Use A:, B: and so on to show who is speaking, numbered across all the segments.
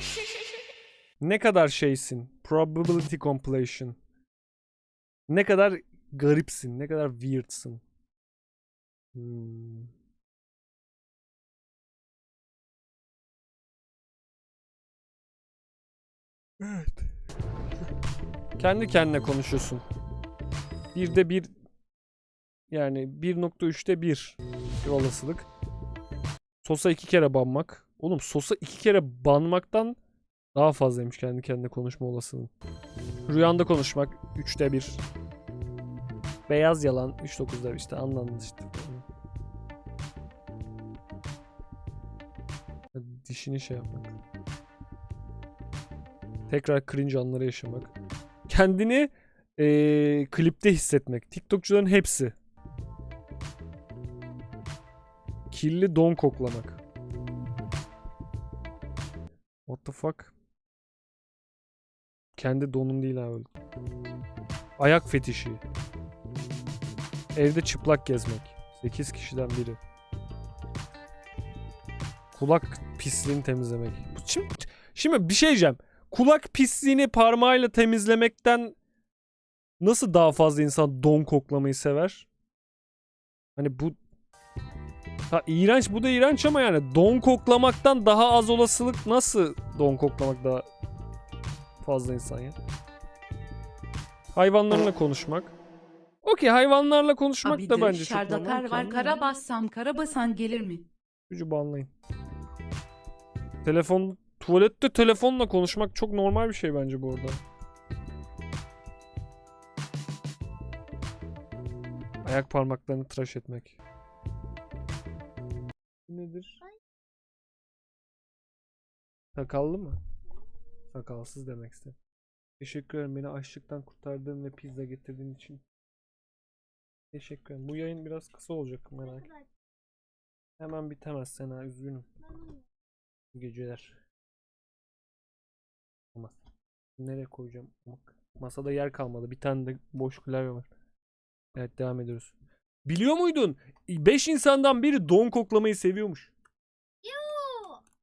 A: Ne kadar şeysin? Probability compilation. Ne kadar garipsin, ne kadar weirdsin. Hmm. Evet. Kendi kendine konuşuyorsun. Bir de bir yani 1.3'te 1 bir olasılık. Sosa iki kere banmak. Oğlum Sosa iki kere banmaktan daha fazlaymış kendi kendine konuşma olasılığı. Rüyanda konuşmak 3'te 1. Beyaz yalan 3.9'da işte anladın işte. Dişini şey yapmak. Tekrar cringe anları yaşamak. Kendini eee, klipte hissetmek. TikTokçuların hepsi. Kirli don koklamak. What the fuck? Kendi donun değil abi. Ayak fetişi. Evde çıplak gezmek. 8 kişiden biri. Kulak pisliğini temizlemek. Şimdi, şimdi bir şey diyeceğim. Kulak pisliğini parmağıyla temizlemekten nasıl daha fazla insan don koklamayı sever? Hani bu Ha iğrenç bu da iğrenç ama yani don koklamaktan daha az olasılık nasıl don koklamak daha fazla insan ya? Hayvanlarla konuşmak. Okey hayvanlarla konuşmak
B: Abi
A: da bence çok normal.
B: kar var kara bassam kara basan gelir mi?
A: Gücü banlayın. Telefon, tuvalette telefonla konuşmak çok normal bir şey bence bu arada. Ayak parmaklarını tıraş etmek. Nedir? Sakallı mı? Sakalsız demek istedim. Teşekkür ederim beni açlıktan kurtardığın ve pizza getirdiğin için. Teşekkür ederim. Bu yayın biraz kısa olacak merak etme. Hemen bitemez Sena üzgünüm. İyi geceler. Olmaz. Nereye koyacağım? Masada yer kalmadı. Bir tane de boş klavye var. Evet devam ediyoruz. Biliyor muydun? 5 insandan biri don koklamayı seviyormuş.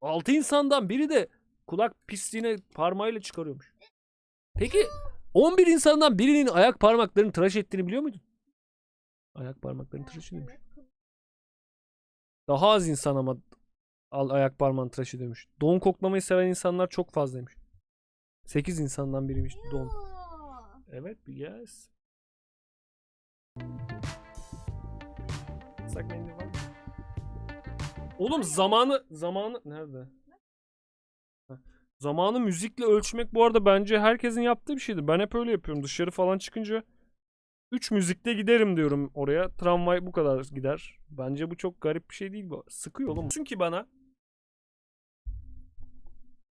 A: 6 insandan biri de kulak pisliğine parmağıyla çıkarıyormuş. Peki 11 insandan birinin ayak parmaklarını tıraş ettiğini biliyor muydun? Ayak parmaklarını tıraş ediyormuş. Daha az insan ama al ayak parmağını tıraş ediyormuş. Don koklamayı seven insanlar çok fazlaymış. 8 insandan biriymiş don. Evet, yes. Islak mendil var? Oğlum zamanı zamanı nerede? Zamanı müzikle ölçmek bu arada bence herkesin yaptığı bir şeydir. Ben hep öyle yapıyorum. Dışarı falan çıkınca 3 müzikte giderim diyorum oraya. Tramvay bu kadar gider. Bence bu çok garip bir şey değil bu. Sıkıyor oğlum. Çünkü bana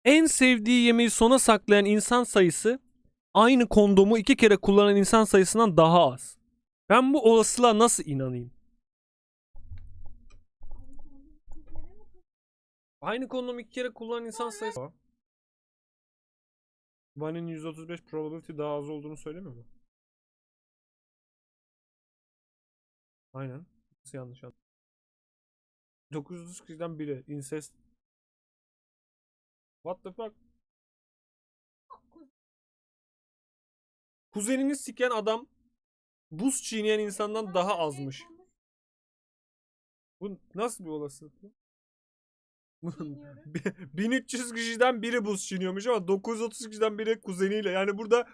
A: en sevdiği yemeği sona saklayan insan sayısı aynı kondomu iki kere kullanan insan sayısından daha az. Ben bu olasılığa nasıl inanayım? Aynı kondomu iki kere kullanan insan sayısı. Van'in 135 probability daha az olduğunu söylemiyor mu? Aynen. Nasıl yanlış anladım? 930 kişiden biri. Incest. What the fuck? Kuzenini siken adam buz çiğneyen insandan daha azmış. Bu nasıl bir olasılık? Ya? Bunun bi- 1300 kişiden biri buz çiğniyormuş ama 930 kişiden biri kuzeniyle. Yani burada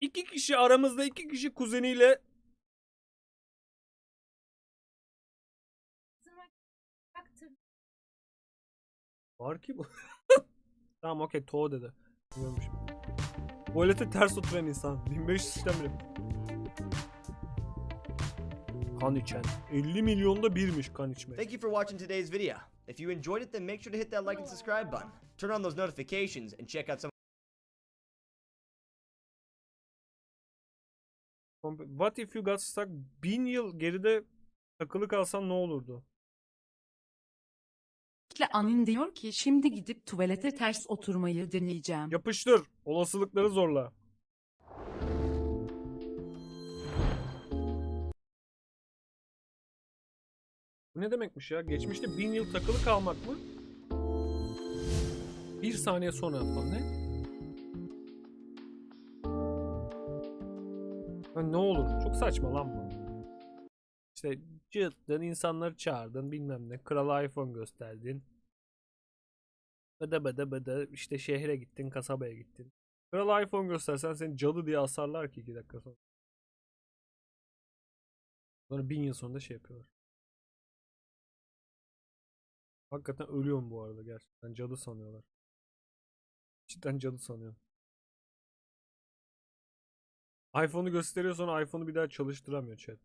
A: iki kişi aramızda iki kişi kuzeniyle Var ki bu. tamam okey Toho dedi. Görmüşüm. Tuvalete ters oturan insan. 1500 kişiden biri. Kan içen. 50 milyonda birmiş kan içmek.
C: Thank you for watching today's video. If you enjoyed it, then make sure to hit that like and subscribe button. Turn on those notifications and check out some
A: What if you got stuck? Bin yıl geride takılı kalsan ne olurdu?
B: Anin diyor ki şimdi gidip tuvalete ters oturmayı deneyeceğim.
A: Yapıştır. Olasılıkları zorla. Bu ne demekmiş ya? Geçmişte bin yıl takılı kalmak mı? Bir saniye sonra falan ne? Ha, ne olur? Çok saçma lan bu. İşte cıttın, insanları çağırdın bilmem ne. Krala iPhone gösterdin. Bıda bıda bıda işte şehre gittin, kasabaya gittin. Krala iPhone göstersen seni cadı diye asarlar ki 2 dakika sonra. Sonra bin yıl sonunda şey yapıyorlar. Hakikaten ölüyorum bu arada gerçekten. Cadı sanıyorlar. Cidden cadı sanıyorum. iPhone'u gösteriyor sonra iPhone'u bir daha çalıştıramıyor chat.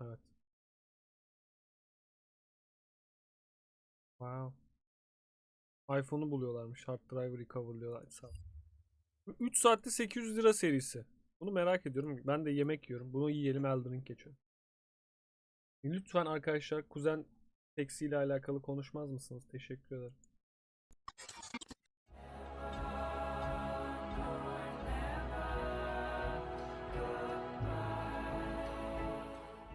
A: Evet. Wow. iPhone'u buluyorlarmış. Hard drive recoverlıyorlar. Sağ ol. 3 saatte 800 lira serisi. Bunu merak ediyorum. Ben de yemek yiyorum. Bunu yiyelim Elden Ring geçiyorum. Lütfen arkadaşlar kuzen seksiyle alakalı konuşmaz mısınız? Teşekkür ederim.